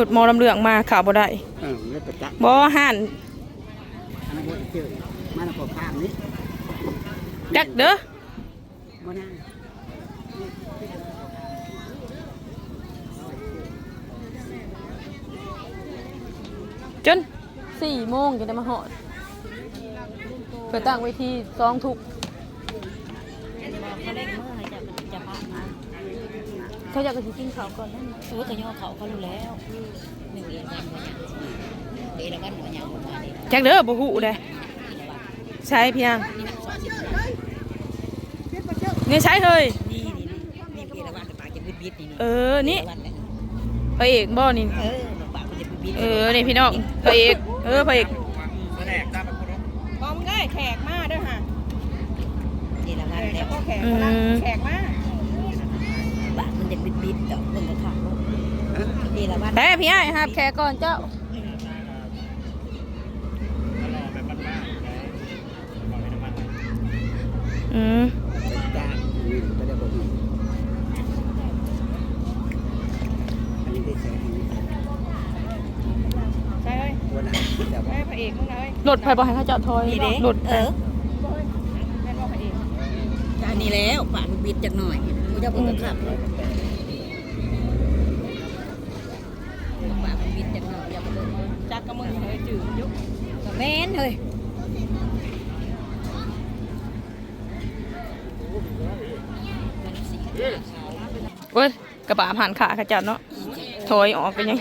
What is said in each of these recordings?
รถหมอลำเลืองมาข่าวบ่ได้เออแล้วก็จักบ่ห่านอันนั้นบ่เจอมาแล้วก็ข้ามนี้จักเด้อบ่น่าจนสี่โมงจะได้มาหอดเพื่อตั้งเวทีสองทุก เขาเล่นเมื่อไหร่จะจะพามา เขาอยากจะกินข้าวก่อนนั่นโอ้ยกระย่อเขาเขารู้แล้วหนึ่งเอ็นวันหัวหยังเดละวันหัวหยังประมาณนี้จักเด้อบ่ฮู้เด้ใช้เพียงนี่นักสอนสิบนี่ใช้เฮ้ยนี่นี่นี่เดละวันปากจะบิดบิดนี่เออนี่เดละวันเลยพระเอกบ่นี่เออปากมันจะบิดบิดเออนี่พี่น้องพระเอกเออพระเอกมองได้แขกมาด้วยค่ะเดละวันแล้วก็แขกอืมามแขกมา ปากมันจะบิดบิดเดี๋ยวเบิ่งกระถาง เดละวันแพ้พี่ไอ้ายครับแขกก่อนเจ้าอืมจ้างนี่ก็ได้บ่มีอันนี้ได้ใช้ที่ใช่เลยบ่น่าแต่ว่าแม่พระเอกมึงเลยรถไฟบ่ให้เขาเจาะทอยนี่เด้รถเออแม่ว่าพระเอกอันนี้แล้วปากมันบิดจักหน่อยกูจะเบิ่งกระถางปากมันบิดจักหน่อยอย่าไปเบิ่ง จักกับมึงเลยจืดยุก ก็ แม่นเฮ้ยเว้ยกระบะผ่านขาขจ้าเนาะถอยออกไปยัง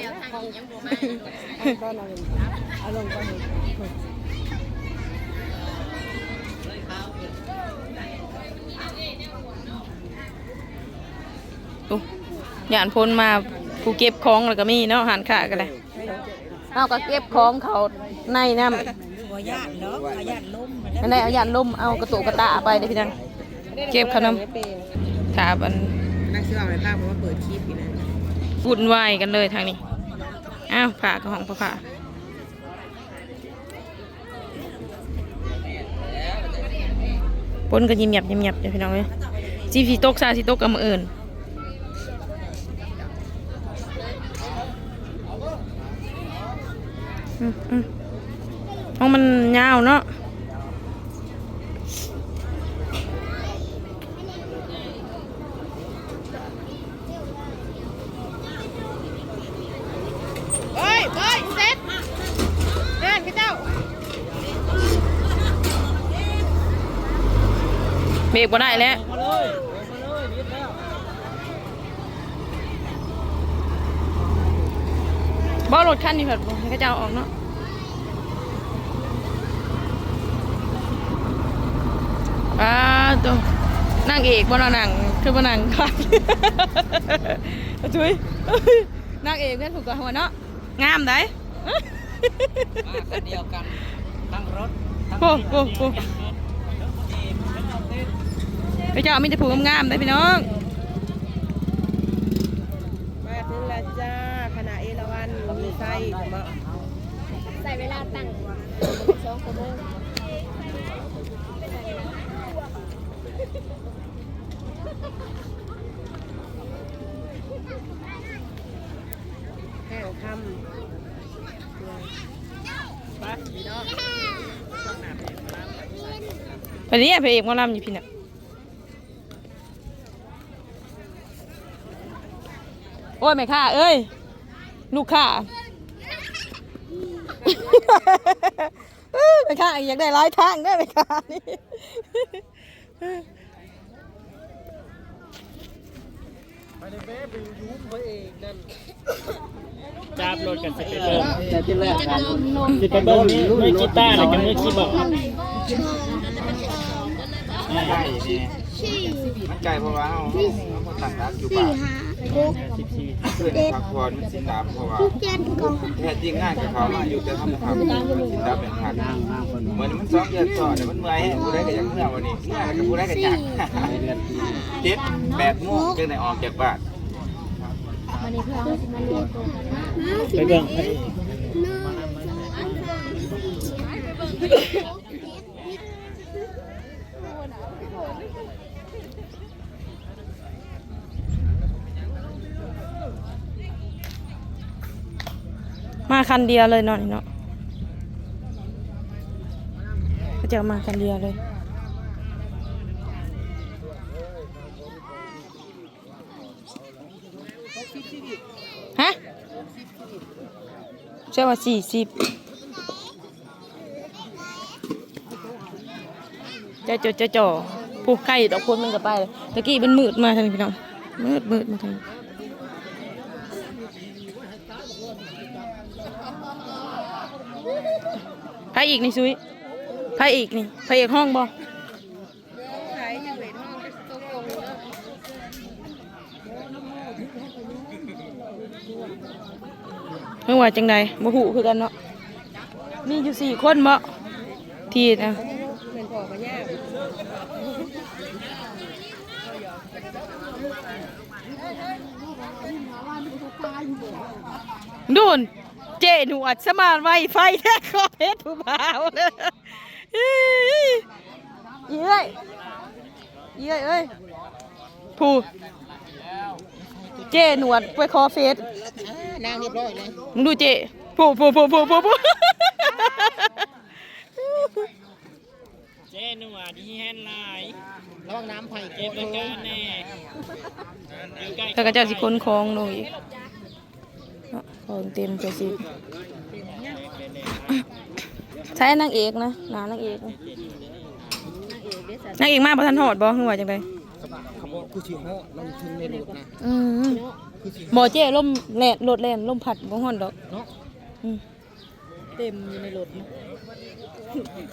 อู้ยานพ้นมาผู้เก็บของแล้วก็มีเนาะหันขากันเลย เอาก็เก็บของเขาในน้ำบ่ย่านเนาะบ่ย่านล้มมาแล้วอันใดเอายานล่มเอากระตุกกระตาไปเด้อพี่นังเก็บขนมถาบันนักเชื่อมอะไหมป้าบอกว่าเปิดคลิปอีกนะวุ่นวายกันเลยทางนี้ อ้าวผ่ากับของผ่าผ่าปนกันยิ้มหยับยิ้มหยับเดี๋ยวพี่น้องเลยจีสีตกซาสีตกกับมืออื่นอืมอืม ห้องมันยาวเนาะเฮ้ยเฮ้ยเซ็ตเดินพี่เจ้าเบรกบ่ได้แล้วบ่รถคันนี้เถิด บ่ให้เขาเจ้าออกเนาะอ้าตัวนางเอกบ่เนาะนางคือบ่นางคักจุ้ยนางเอกเพื่อนถูกกับหัวเนาะงามได้มาคันเดียวกันทั้งรถโอ้โหโอ้โหไปเจ้ามีแต่ผูกงามๆได้พี่น้อง มาถึงแล้วจ้าคณะเอราวันมีไส้มา ใส่เวลาตั้งสองชั่วโมงแห้งคำไปพี่น้องไปนี้พระเอกมอลำอยู่พี่น่ะโอ้ยแม่ค่าเอ้ย ลูกค้า เอ้ยแม่ค่าอยากได้หลายทางได้แม่ค่านี่จับรถกันสิไปเบิ่งแต่ที่แรกกันสิไปเบิ่งนี่มือกีตาร์แล้วก็มือคีย์บอร์ดมันไกลเพราะว่าเราเราต่างรักอยู่ป่า สิบสี่เพื่อนพักผ่อนมันสินดับเพราะว่าแท้จริงงานกับเขามาอยู่แต่ทำครับมันสินดับเป็นพันนั่งเหมือนมันซ้อมเดือนก่อนแต่มันเมื่อยผู้ได้ก็อยากเมื่อวันนี้เมื่อยกับผู้ได้ก็อยากเจ็ดแปดโมงจึงได้ออกจากบ้านวันนี้เพื่อนจะมาเรียนตัวไปเบิ่งพระเอก เมาคันเดียวเลยเนาะนี่เนาะเขาจะมาคันเดียวเลยฮะใช่ว่าสี่สิบจะจ่อจะจ่อผูกไก่ดอกคนมันก็ไปเลยตะกี้มันมืดมาทางนี้พี่น้องมืดมืดมาทางนี้ รอีกนี่ซุยพระอีกนี่พระเอกห้องบ่เมื่อว่าจังใดบ่ฮู้คือกันเนาะมีอยู่สี่คนบ่ทีนะดูน เจหนวดสมานไวไฟแท้คอเพชรผู้บ่าวเยเอ้ยเอ้ยเอ้ยผู้เจหนวดไปคอเฟสนางเรียบร้อยเลยมึงดูเจผู้ผู้ผู้ผู้ผู้ผู้เจนัวดีแฮนไลน์ระวังน้ำไผ่เก็บรายการแน่แต่ก็เจ้าสิคนคองลงอีก ของเต็มจะสิใช้นางเอกนะหนานางเอกนะนางเอกมากประทันหอดบ่คือว่าจังไดเขาบอกคือสิฮอดลงถึงในรถนะอืมคือสิบ่เจ้ล่มแล่นรถแล่นล่มผัดบ่ฮ้อนดอกเนาะอืมเต็มอยู่ในรถนะ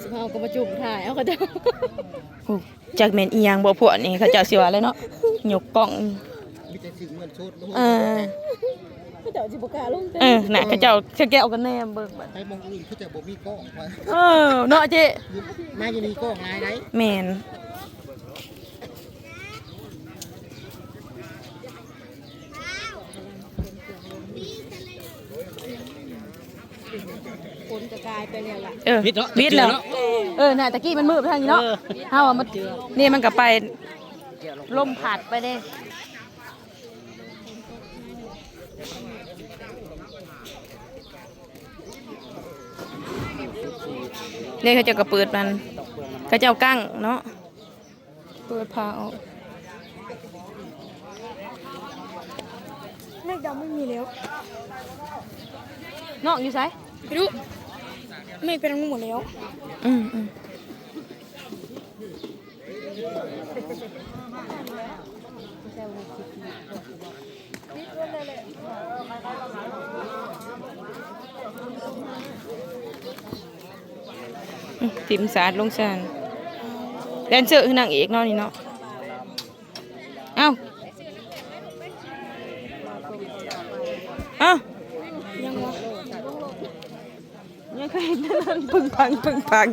สิเอาก็มาจุ่มถ่ายเอาก็จะโอ้จากแม่นอีหยังบ่พวกนี่เขาเจ้าสิว่าเลยเนาะยกกล้องมีแต่สิ่งเงินสดเออก็ เดี๋ยวจิบกล้าลงเต็มเออน่ะเขาเจ้าเขาแก้วกันแน่เบิ่งบัดไปมองอื่นเขาจะบ่มีกล้องมาเออเนาะเจ้มาอยู่นี่กล้องหลายได้แม่นคนจะกลายไปแล้วล่ะเออวิทย์แล้วเออน่ะตะกี้มันมืดไปทางนี้เนาะเฮาอะมันนี่มันก็ไปลมผัดไปเด้ เนี่ยเขาเจะกระเปิดมันเขาเจ้ากั้งเนาะเปิดพาออกเมฆดำไม่มีแล้วนอกอยู่ไสไปดูเมฆเป็นทั้งหมดแล้ว อืมอืมอืม ติมสาดลงชานแดนเซอร์คือนางเอกเนาะนี่เนาะเอ้าเอ้ายังวะยังเคยเห็นนั่นปึ้งปังปึ้งปัง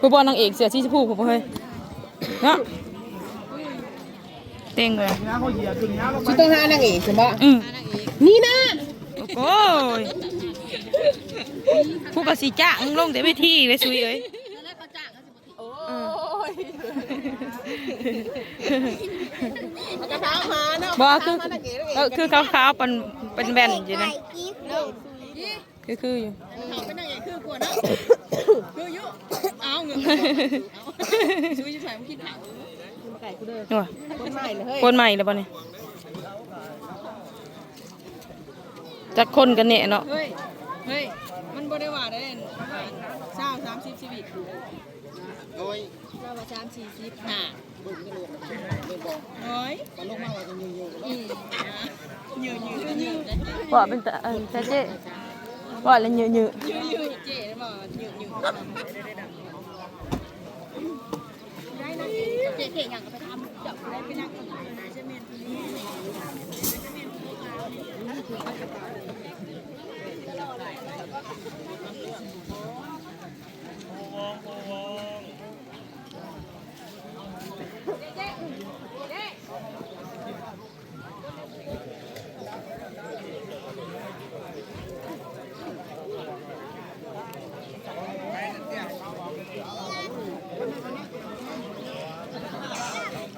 ผู้บอลนางเอกเสือชีชมพูผมเฮ้ยเนาะเต็งเลยชิต้องหานางเอกใช่ปะอืมนี่นะโอ้ยผู้กสีจ้างลงแต่ไม่ที่เลยซุยเอ้ยอืมกระทะมาเนาะบ่คือเออคือขาวๆเป็นเป็นแบนอยู่นะคือคืออยู่ วเนาะคือยุเอาเงินช่วยช่วยมึงคิดหาไก่กูเด้อนี่ว่ะคนใหม่เลยเฮ้ยคนใหม่เลยป่ะเนี่ยจักคนกันเนี่ยเนาะ เฮ้ย เฮ้ย มันบ่ได้ว่าได้ประมาณเช้าสามสิบชีวิตโดยเราว่าสามสี่สิบห้าเบิ่งในรถเบิ่งบอกเฮ้ยตอนลงมาว่าจะอยู่ๆอืมเยอะเยอะเยอะว่าเป็นแต่เออแต่เจ๊ว่าแล้วเยอะเยอะเยอะเจ๊ได้บ่เยอะเยอะเจ๊ เก่งอย่างกับได้ไปนั่ง ๆ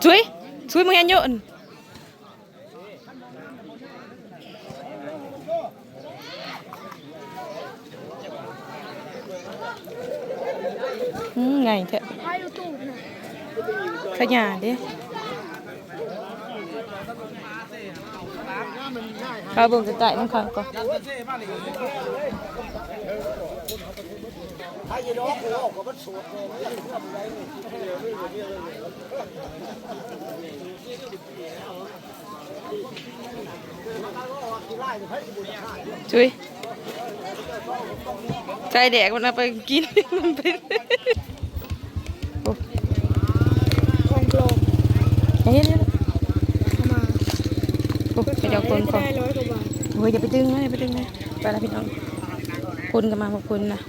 ช่วย ช่วยมึงยันเยอะอืม ไงเถอะขยะดิข้าวดเบิ่งไก่น้ำข้าวก่อนจุยใจแดกมันเอาไปกินมันเป็นโอ้ของโลมเฮ้ยเนี่ยโอ้ไปเดี๋ยวคนก่อนโอ้ยอย่าไปดึงนะอย่าไปดึงนะไปแล้วพี่น้องคนกันมาขอบคุณนะ